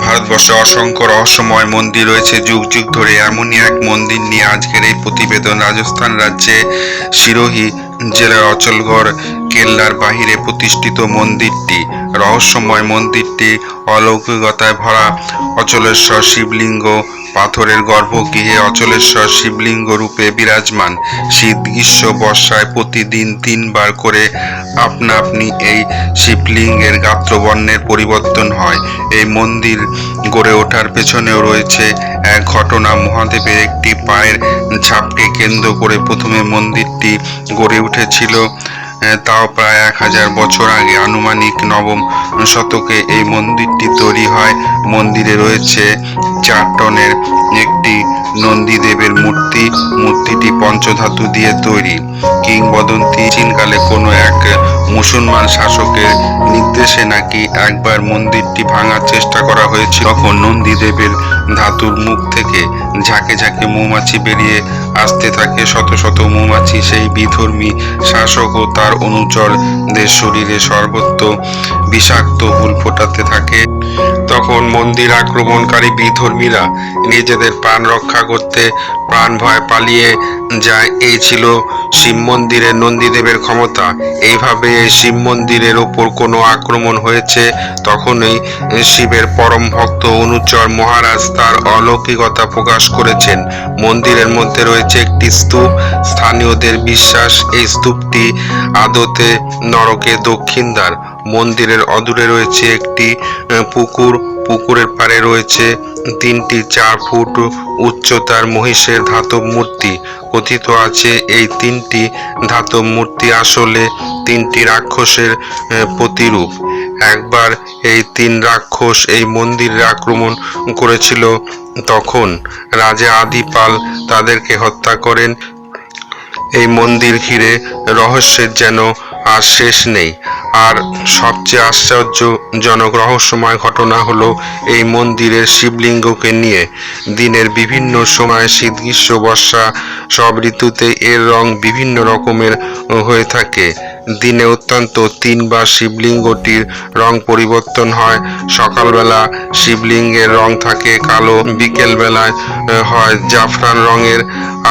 ভারতবর্ষে অসংখ্য রহস্যময় মন্দির রয়েছে। যুগ যুগ ধরে এমনই এক মন্দির নিয়ে আজকের এই প্রতিবেদন রাজস্থান রাজ্যে সিরোহি জেলার অচলগড় কেল্লার বাহিরে প্রতিষ্ঠিত মন্দিরটি, রহস্যময় মন্দিরটি, অলৌকিকতায় ভরা অচলেশ্বর শিবলিঙ্গ, পাথরের গর্ভগৃহে অচলেশ্বর শিবলিঙ্গ রূপে বিরাজমান। শীত, গ্রীষ্ম, বর্ষায় প্রতিদিন তিনবার করে আপনা আপনি এই শিবলিঙ্গের গাত্রবর্ণের পরিবর্তন হয়। এই মন্দির গড়ে ওঠার পেছনেও রয়েছে এক ঘটনা। মহাদেবের একটি পায়ের ছাপকে কেন্দ্র করে প্রথমে মন্দিরটি গড়ে উঠেছিল তাও প্রায় এক হাজার বছর আগে আনুমানিক নবম শতকে এই মন্দিরটি তৈরি হয়। মন্দিরে রয়েছে চার টনের একটি নন্দীদেবের মূর্তি। মূর্তিটি পঞ্চধাতু দিয়ে তৈরি। কিংবদন্তি চীনকালে কোনো এক মুসলমান শাসকের নির্দেশে নাকি একবার মন্দিরটি ভাঙার চেষ্টা করা হয়েছিল, তখন নন্দীদেবের ধাতুর মুখ থেকে ঝাঁকে ঝাঁকে মৌমাছি বেরিয়ে আসতে থাকে। শত শত মৌমাছি সেই বিধর্মী শাসক ও তার অনুচরদের শরীরে সর্বত্র বিষাক্ত হুল ফোটাতে থাকে। তখন মন্দির আক্রমণকারী বিধর্মীরা নিজেদের প্রাণ রক্ষা করতে প্রাণ ভয় পালিয়ে যায়। এই ছিল শিব মন্দিরের নন্দীদেবের ক্ষমতা। এইভাবে এই শিব মন্দিরের ওপর কোনো আক্রমণ হয়েছে তখনই শিবের পরম ভক্ত অনুচর মহারাজ তার অলৌকিকতা প্রকাশ করেছেন। মন্দিরের মধ্যে রয়েছে একটি স্তূপ। স্থানীয়দের বিশ্বাস এই স্তূপটি আদতে নরকে দক্ষিণ দ্বার মন্দিরের অদূরে রয়েছে একটি পুকুর। পুকুরের পাড়ে রয়েছে তিনটি চার ফুট উচ্চতার মহিষের ধাতব মূর্তি কথিত আছে। এই তিনটি ধাতব মূর্তি আসলে তিনটি রাক্ষসের প্রতিরূপ। একবার এই তিন রাক্ষস এই মন্দিরে আক্রমণ করেছিল, তখন রাজা আদিপাল তাদেরকে হত্যা করেন। এই মন্দির ঘিরে রহস্যের যেন আর শেষ নেই। আর সবচেয়ে আশ্চর্যজনক রহস্যময় ঘটনা হলো এই মন্দিরের শিবলিঙ্গকে নিয়ে। দিনের বিভিন্ন সময় শীত, গ্রীষ্ম, বর্ষা সব ঋতুতে এর রং বিভিন্ন রকমের হয়ে থাকে। দিনে অত্যন্ত তিনবার শিবলিঙ্গটির রং পরিবর্তন হয়। সকালবেলা শিবলিঙ্গের রং থাকে কালো বিকেল বেলায় হয় জাফরান রঙের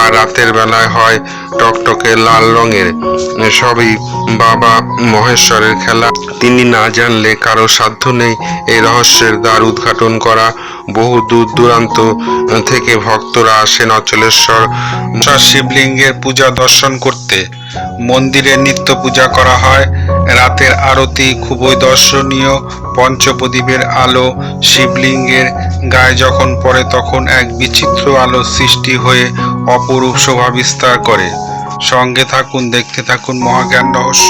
আর রাতের বেলায় হয় টকটকে লাল রঙের। সবই বাবা মহেশ্বরের খেলা। তিনি না জানলে কারও সাধ্য নেই এই রহস্যের দ্বার উদ্ঘাটন করা। বহু দূর দূরান্ত থেকে ভক্তরা আসেন অচলেশ্বর শিবলিঙ্গের পূজা দর্শন করতে। মন্দিরে নিত্য পূজা করা হয়। রাতের আরতি খুবই দর্শনীয়। পঞ্চপ্রদীপের আলো শিবলিঙ্গের গায়ে যখন পড়ে তখন এক বিচিত্র আলো সৃষ্টি হয়ে অপরূপ শোভা বিস্তার করে। সঙ্গে থাকুন, দেখতে থাকুন মহাজ্ঞান রহস্য।